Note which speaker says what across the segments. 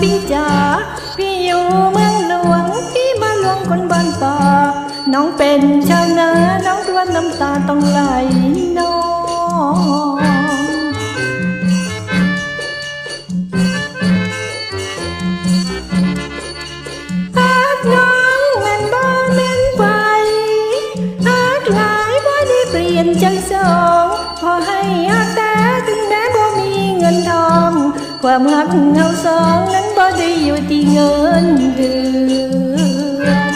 Speaker 1: พี่จ๋าพี่อยู่เมืองหลวงพี่มาลวงคนบ้านป่า น้องเป็นชาวนาน้องรวนน้ำตาต้องไหลน้องใจสองพอให้อาแต่ถึงแม้บ่มีเงินทอง ความหักเงาสอง ได้อยู่ที่เงินเดือน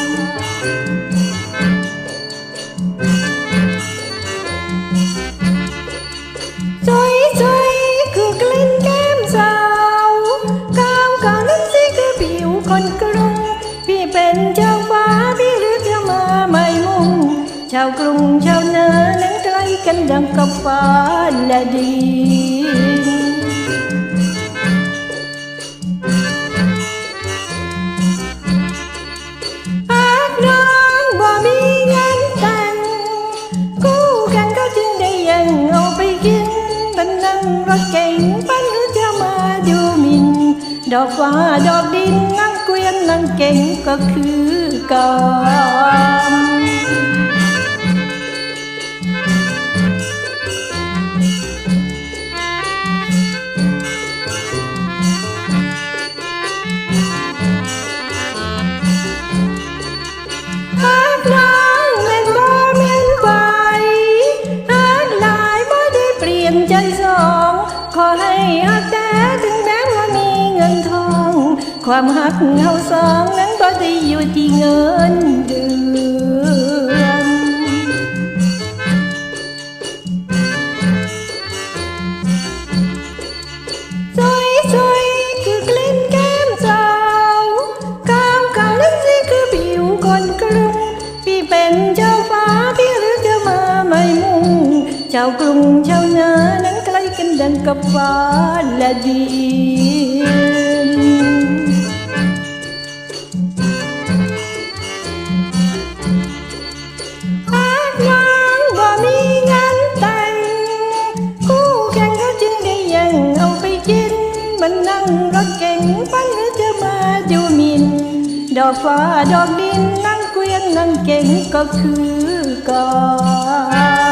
Speaker 1: สวยสวยคือกลิ่นแก้มสาวกาวกาวนั้นสิคือผิวคนกรุง พี่เป็นเจ้าฟ้าพี่หรือจะมาไม่มุ่ง ชาวกรุงชาวเนานั้นใกล้กันดังกับฟ้าและดิน ดอกฟ้าดอกดินนั่งเกวียนนั่งเก่งก็คือกันหากน้องแม่นบ่แม่นไปหากหลายบ่ได้เปลี่ยนใจสองขอให้ฮักแต่ ความฮักเฮาสองนั้นบ่ได้อยู่ที่เงินเดือนสวยสวยคือกลิ่นแก้มสาวกาวกาวนั้นสิคือผิวคนกรุงพี่เป็นเจ้าฟ้าพี่หรือจะมาไม่มุ่งชากรุงชาวนานั้นใกล้กันดังกับฟ้าและดิ รถเก่งปั้นหรือจะมาดูมิน ดอกฟ้าดอกดินนั่งเกวียนนั่งเก่งก็คือกัน